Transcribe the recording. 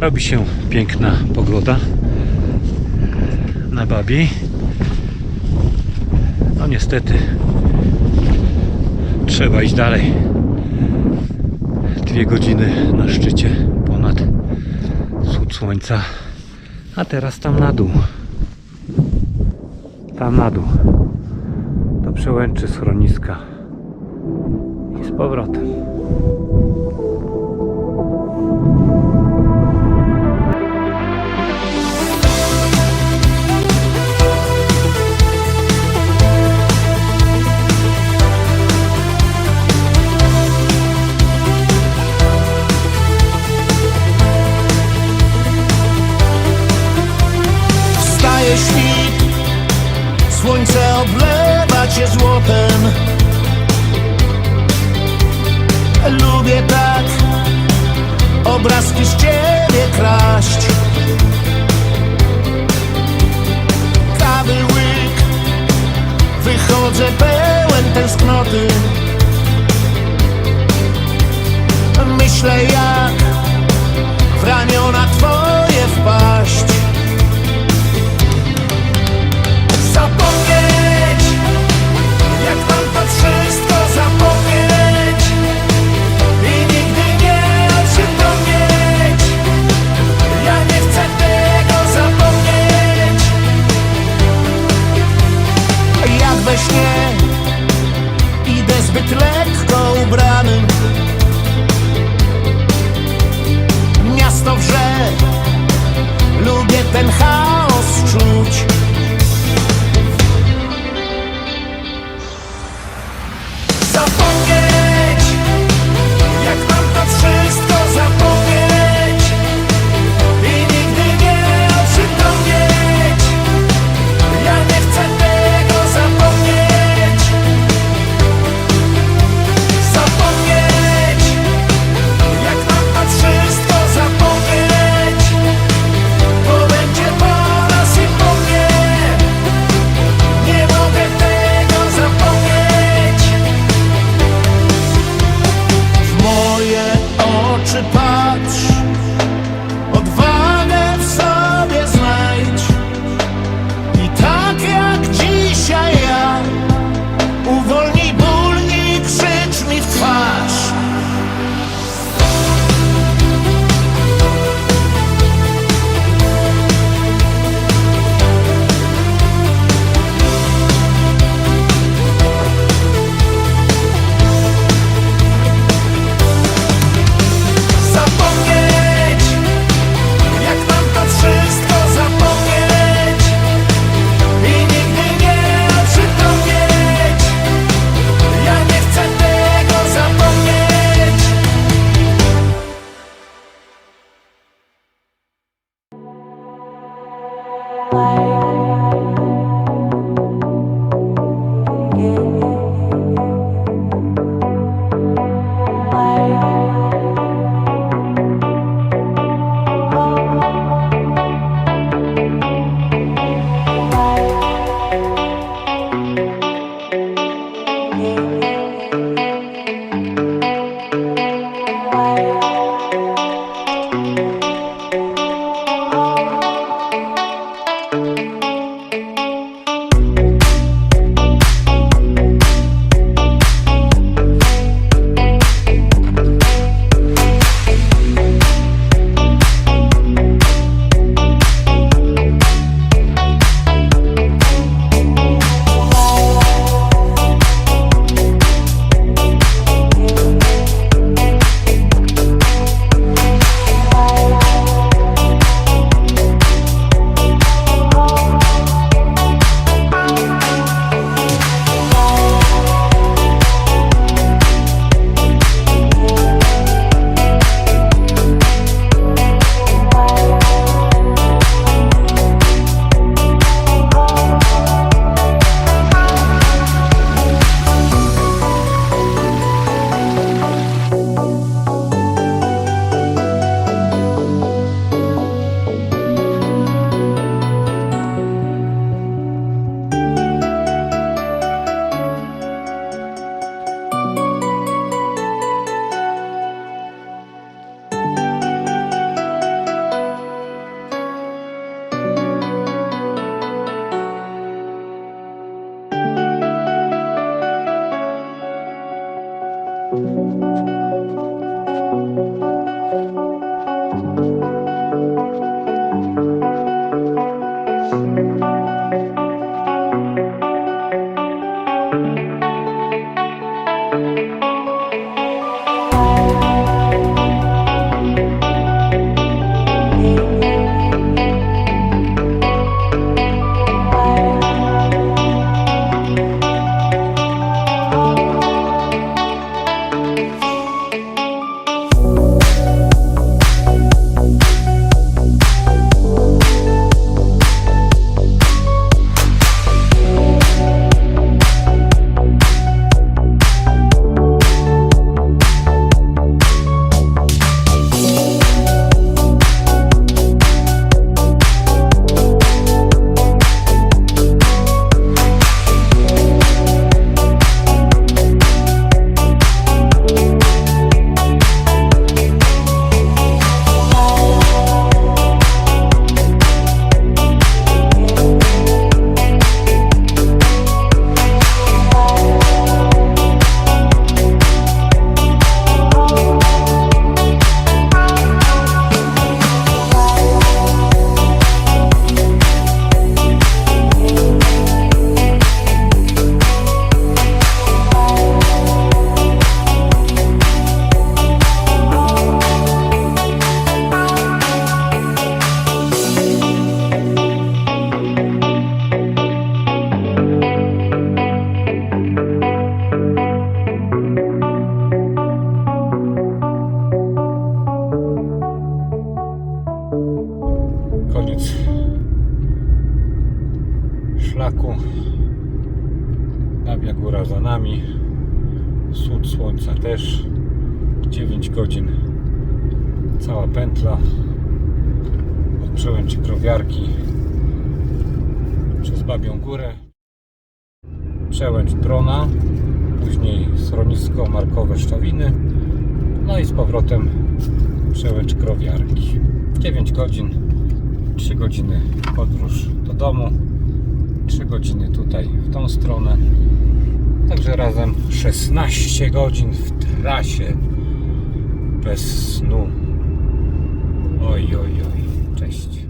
Robi się piękna pogoda na Babi. No niestety trzeba iść dalej. Dwie godziny na szczycie ponad wschód słońca. A teraz tam na dół. Tam na dół. Do przełęczy schroniska. I z powrotem. Świt Słońce oblewa cię złotem. Lubię tak Obrazki z ciebie kraść. Kawy łyk Wychodzę pełen tęsknoty. Myślę jak should Música szlaku. Nabia góra za nami. Wschód słońca też. 9 godzin. Cała pętla od przełęczy krowiarki przez Babią Górę. Przełęcz Drona, później schronisko Markowe Szczawiny, no i z powrotem przełęcz Krowiarki. 9 godzin, 3 godziny podróż do domu, 3 godziny tutaj w tą stronę. Także razem 16 godzin w trasie bez snu. Oj, oj, oj. Cześć.